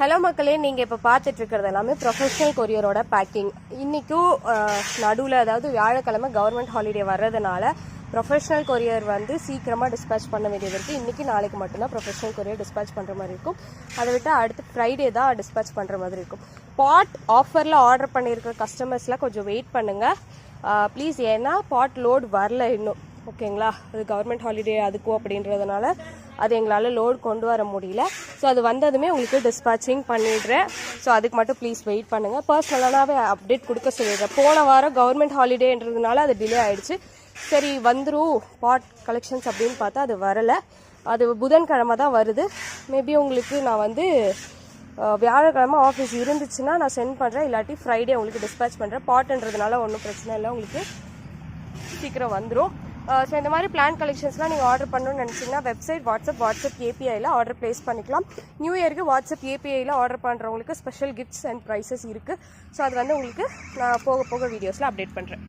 Hello மக்களே நீங்கள் இப்போ பார்த்துட்டு இருக்கிறது எல்லாமே ப்ரொஃபஷனல் கொரியரோட பேக்கிங் இன்றைக்கும் நடுவில் அதாவது வியாழக்கிழமை கவர்மெண்ட் ஹாலிடே வர்றதுனால ப்ரொஃபஷனல் கொரியர் வந்து சீக்கிரமாக டிஸ்பேச் பண்ண வேண்டியது இருக்குது இன்றைக்கி நாளைக்கு மட்டும்தான் ப்ரொஃபஷனல் கொரியர் டிஸ்பேச் பண்ணுற மாதிரி இருக்கும். அதை விட்டு அடுத்து ஃப்ரைடே தான் டிஸ்பேச் பண்ணுற மாதிரி இருக்கும். பாட் ஆஃபரில் ஆர்டர் பண்ணியிருக்கிற கஸ்டமர்ஸ்லாம் கொஞ்சம் வெயிட் பண்ணுங்கள் ப்ளீஸ் ஏன்னா பாட் லோட் வரல இன்னும். ஓகேங்களா அது கவர்மெண்ட் ஹாலிடே அதுக்கும் அப்படின்றதுனால அது எங்களால் லோடு கொண்டு வர முடியல. ஸோ அது வந்ததுமே உங்களுக்கு டிஸ்பேச்சிங் பண்ணிடுறேன். ஸோ அதுக்கு மட்டும் ப்ளீஸ் வெயிட் பண்ணுங்கள் பர்சனலாகவே அப்டேட் கொடுக்க சொல்லிடுறேன். போன வாரம் கவர்மெண்ட் ஹாலிடேன்றதுனால அது டிலே ஆகிடுச்சு சரி வந்துடும் பாட் கலெக்ஷன்ஸ் அப்படின்னு பார்த்தா அது வரலை. அது புதன்கிழமை தான் வருது. மேபி உங்களுக்கு நான் வந்து வியாழக்கிழமை ஆஃபீஸ் இருந்துச்சுன்னா நான் சென்ட் பண்ணுறேன் இல்லாட்டி ஃப்ரைடே உங்களுக்கு டிஸ்பேச் பண்ணுறேன் பாட்டுன்றதுனால ஒன்றும் பிரச்சனை இல்லை. உங்களுக்கு சீக்கிரம் வந்துடும் ஸோ இந்த மாதிரி பிளான் கலெக்ஷன்ஸ்லாம் நீங்கள் ஆர்டர் பண்ணணும்னு நினச்சிங்கன்னா வெப்சைட் வாட்ஸ்அப் வாட்ஸ்அப் ஏபிஐயில் ஆர்டர் ப்ளேஸ் பண்ணிக்கலாம். நியூ இயருக்கு வாட்ஸ்அப் ஏபிஐயில் ஆர்டர் பண்ணுறவங்களுக்கு ஸ்பெஷல் கிஃப்ட்ஸ் அண்ட் ப்ரைஸஸ் இருக்குது ஸோ அது வந்து உங்களுக்கு நான் போக போக வீடியோஸில் அப்டேட் பண்ணுறேன்